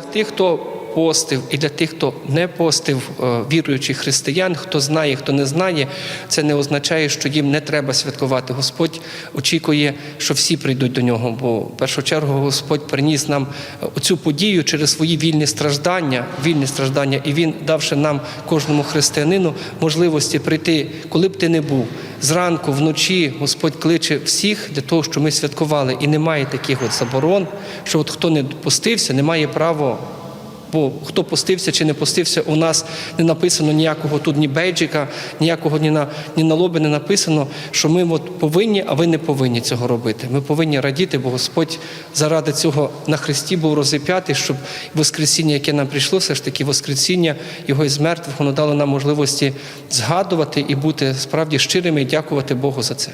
тих, хто постив, і для тих, хто не постив, е, віруючих християн, хто знає, хто не знає, це не означає, що їм не треба святкувати. Господь очікує, що всі прийдуть до нього. Бо в першу чергу Господь приніс нам цю подію через свої вільні страждання, вільні страждання, і Він, давши нам кожному християнину можливості прийти, коли б ти не був. Зранку, вночі Господь кличе всіх для того, щоб ми святкували. І немає таких от заборон, що от хто не постився, не має права Бо хто постився чи не постився, у нас не написано ніякого тут ні бейджика, ніякого ні на ні на лобі не написано, що ми от повинні, а ви не повинні цього робити. Ми повинні радіти, бо Господь заради цього на Христі був розіп'ятий, щоб Воскресіння, яке нам прийшло, все ж таки Воскресіння Його із мертвих, воно дало нам можливості згадувати і бути справді щирими і дякувати Богу за це.